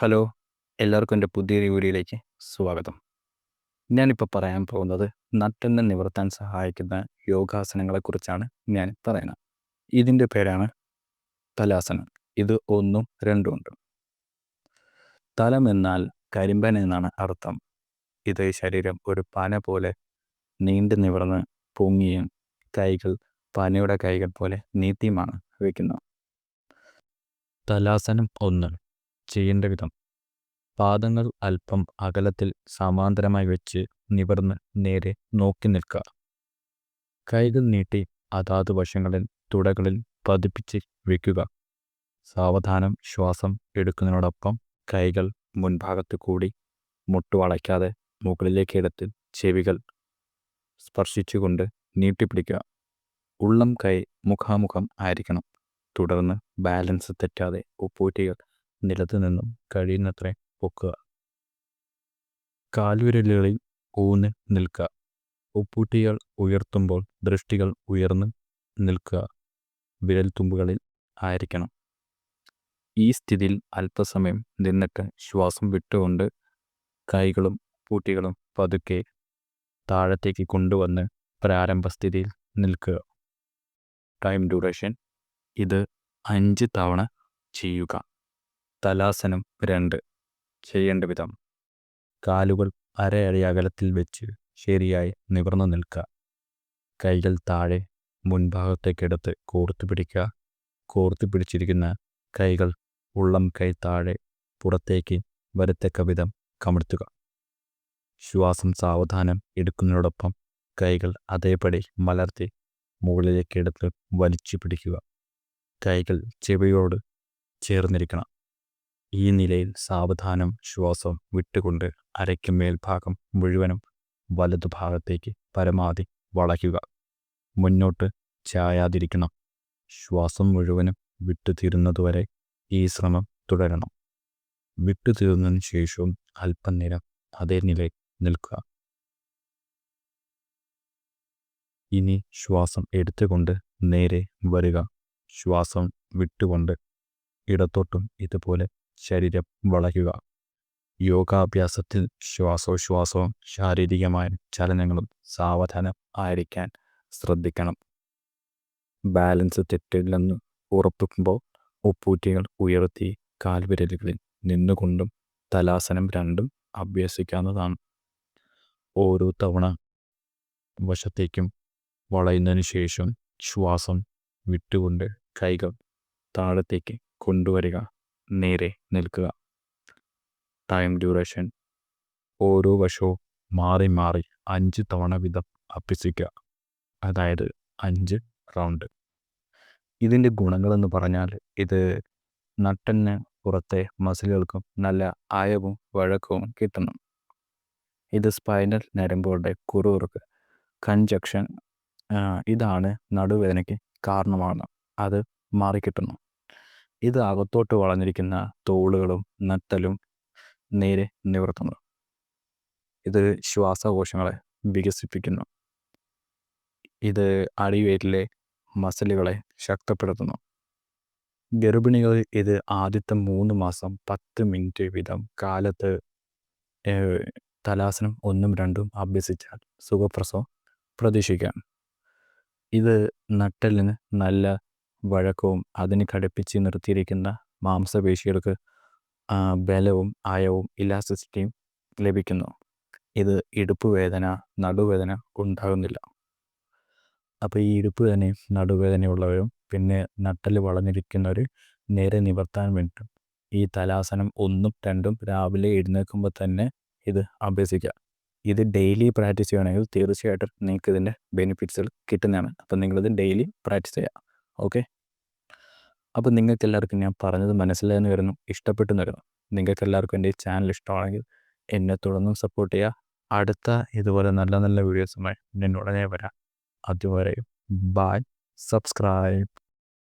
Hello എല്ലാവർക്കും എന്റെ പുതിയൊരു വീഡിയോയിലേക്ക് സ്വാഗതം. ഞാനിപ്പോൾ പറയാൻ പോകുന്നത് നട്ടെന്ന് നിവർത്താൻ സഹായിക്കുന്ന യോഗാസനങ്ങളെക്കുറിച്ചാണ് ഞാൻ പറയുന്നത്. ഇതിന്റെ പേരാണ് തലാസനം. ഇത് ഒന്നും രണ്ടും ഉണ്ട്. തലം എന്നാൽ കരിമ്പൻ എന്നാണ് അർത്ഥം. ഇത് ശരീരം ഒരു പന പോലെ നീണ്ടു നിവർന്ന് പൊങ്ങിയും കൈകൾ പനയുടെ കൈകൾ പോലെ നീത്തിയുമാണ് വയ്ക്കുന്നത്. തലാസനം ഒന്ന്. ചെയ്യേണ്ട വിധം. പാദങ്ങൾ അല്പം അകലത്തിൽ സമാന്തരമായി വെച്ച് നിവർന്ന് നേരെ നോക്കി നിൽക്കുക. കൈകൾ നീട്ടി അതാത് വശങ്ങളിൽ തുടകളിൽ പതിപ്പിച്ച് വയ്ക്കുക സാവധാനം ശ്വാസം എടുക്കുന്നതിനോടൊപ്പം കൈകൾ മുൻഭാഗത്ത് കൂടി മുട്ടുവളയ്ക്കാതെ മുകളിലേക്ക് എടുത്ത് ചെവികൾ സ്പർശിച്ചുകൊണ്ട് നീട്ടിപ്പിടിക്കുക. ഉള്ളം കൈ മുഖാമുഖം ആയിരിക്കണം. തുടർന്ന് ബാലൻസ് തെറ്റാതെ ഉപ്പൂറ്റികൾ നിലത്തു നിന്നും കഴിയുന്നത്ര പൊക്കുക. കാൽവിരലുകളിൽ ഊന്ന് നിൽക്കുക. ഉപ്പൂട്ടികൾ ഉയർത്തുമ്പോൾ ദൃഷ്ടികൾ ഉയർന്ന് നിൽക്കുക. വിരൽത്തുമ്പുകളിൽ ആയിരിക്കണം. ഈ സ്ഥിതിയിൽ അല്പസമയം നിന്നിട്ട് ശ്വാസം വിട്ടുകൊണ്ട് കൈകളും പൂട്ടികളും പതുക്കെ താഴത്തേക്ക് കൊണ്ടുവന്ന് പ്രാരംഭസ്ഥിതിയിൽ നിൽക്കുക. ടൈം ഡ്യൂറേഷൻ ഇത് അഞ്ച് തവണ ചെയ്യുക. തലാസനം രണ്ട്. ചെയ്യേണ്ട വിധം. കാലുകൾ അരയടി അകലത്തിൽ വെച്ച് ശരിയായി നിവർന്നു നിൽക്കുക. കൈകൾ താഴെ മുൻഭാഗത്തേക്കെടുത്ത് കോർത്തു പിടിക്കുക. കോർത്തു പിടിച്ചിരിക്കുന്ന കൈകൾ ഉള്ളം കൈ താഴെ പുറത്തേക്ക് വരത്തക്ക വിധം കമഴ്ത്തുക. ശ്വാസം സാവധാനം എടുക്കുന്നതിനോടൊപ്പം കൈകൾ അതേപടി മലർത്തി മുകളിലേക്കെടുത്ത് വലിച്ചു പിടിക്കുക. കൈകൾ ചെവിയോട് ചേർന്നിരിക്കണം. ഈ നിലയിൽ സാവധാനം ശ്വാസം വിട്ടുകൊണ്ട് അരയ്ക്ക് മേൽഭാഗം മുഴുവനും വലതുഭാഗത്തേക്ക് പരമാവധി വളയ്ക്കുക. മുന്നോട്ട് ചായാതിരിക്കണം. ശ്വാസം മുഴുവനും വിട്ടുതീരുന്നതുവരെ ഈ ശ്രമം തുടരണം. വിട്ടുതീർന്നതിന് ശേഷവും അല്പനേരം അതേ നിലയിൽ നിൽക്കുക. ഇനി ശ്വാസം എടുത്തുകൊണ്ട് നേരെ വരിക. ശ്വാസം വിട്ടുകൊണ്ട് ഇടത്തോട്ടും ഇതുപോലെ ശരീരം വളയുക യോഗാഭ്യാസത്തിൽ ശ്വാസോച്ഛ്വാസവും ശാരീരികമായ ചലനങ്ങളും സാവധാനം ആയിരിക്കാൻ ശ്രദ്ധിക്കണം. ബാലൻസ് തെറ്റില്ലെന്ന് ഉറപ്പിക്കുമ്പോൾ ഉപ്പൂറ്റികൾ ഉയർത്തി കാൽവിരലുകളിൽ നിന്നുകൊണ്ടും തലാസനം രണ്ടും അഭ്യസിക്കാവുന്നതാണ്. ഓരോ തവണ വശത്തേക്കും വളയുന്നതിന് ശേഷം ശ്വാസം വിട്ടുകൊണ്ട് കൈകൾ താഴത്തേക്ക് കൊണ്ടുവരിക. നേരെ നിൽക്കുക. ടൈം ഡ്യൂറേഷൻ ഓരോ വശവും മാറി മാറി അഞ്ച് തവണ വീതം അഭ്യസിക്കുക. അതായത് അഞ്ച് റൗണ്ട് ഇതിന്റെ ഗുണങ്ങളെന്ന് പറഞ്ഞാൽ ഇത് നട്ടന് പുറത്തെ മസിലുകൾക്കും നല്ല ആയവും വഴക്കവും കിട്ടണം. ഇത് സ്പൈനൽ നരമ്പുകളുടെ കുറുകുറുക്ക് കൺജക്ഷൻ ഇതാണ് നടുവേദനയ്ക്ക് കാരണമാണ്. അത് മാറിക്കിട്ടുന്നു ഇത് അകത്തോട്ട് വളഞ്ഞിരിക്കുന്ന തോളുകളും നട്ടലും നേരെ നിവർത്തുന്നു. ഇത് ശ്വാസകോശങ്ങളെ വികസിപ്പിക്കുന്നു. ഇത് അടിവേറ്റിലെ മസിലുകളെ ശക്തപ്പെടുത്തുന്നു. ഗർഭിണികൾ ഇത് ആദ്യത്തെ മൂന്ന് മാസം പത്ത് മിനിറ്റ് വീതം കാലത്ത് തലാസനം ഒന്നും രണ്ടും അഭ്യസിച്ചാൽ സുഖപ്രസവം പ്രതീക്ഷിക്കാം. ഇത് നട്ടലിന് നല്ല വഴക്കവും അതിന് ഘടിപ്പിച്ച് നിർത്തിയിരിക്കുന്ന മാംസപേശികൾക്ക് ബലവും ആയവും ഇലാസ്റ്റിസിറ്റിയും ലഭിക്കുന്നു. ഇത് ഇടുപ്പ് വേദന നടുവേദന ഉണ്ടാകുന്നില്ല. അപ്പോൾ ഈ ഇടുപ്പ് വേദനയും നടുവേദനയുള്ളവരും പിന്നെ നട്ടൽ വളഞ്ഞിരിക്കുന്നവർ നേരെ നിവർത്താൻ വേണ്ടിയിട്ടും ഈ തലാസനം ഒന്നും രണ്ടും രാവിലെ എഴുന്നേൽക്കുമ്പോൾ തന്നെ ഇത് അഭ്യസിക്കുക. ഇത് ഡെയിലി പ്രാക്ടീസ് ചെയ്യുകയാണെങ്കിൽ തീർച്ചയായിട്ടും നിങ്ങൾക്ക് ഇതിന്റെ ബെനിഫിറ്റ്സുകൾ കിട്ടുന്നതാണ്. അപ്പം നിങ്ങളിത് ഡെയിലി പ്രാക്ടീസ് ചെയ്യുക. ഓക്കെ. അപ്പോൾ നിങ്ങൾക്കെല്ലാവർക്കും ഞാൻ പറഞ്ഞത് മനസ്സിലായെന്ന് വരുന്നു ഇഷ്ടപ്പെട്ടെന്ന് വരുന്നു. നിങ്ങൾക്കെല്ലാവർക്കും എന്റെ ചാനൽ ഇഷ്ടമാണെങ്കിൽ എന്നെ തുടർന്നും സപ്പോർട്ട് ചെയ്യുക. അടുത്ത ഇതുപോലെ നല്ല നല്ല വീഡിയോസുമായി ഞാൻ ഉടനെ വരാം. അതുവരെയും ബൈ സബ്സ്ക്രൈബ്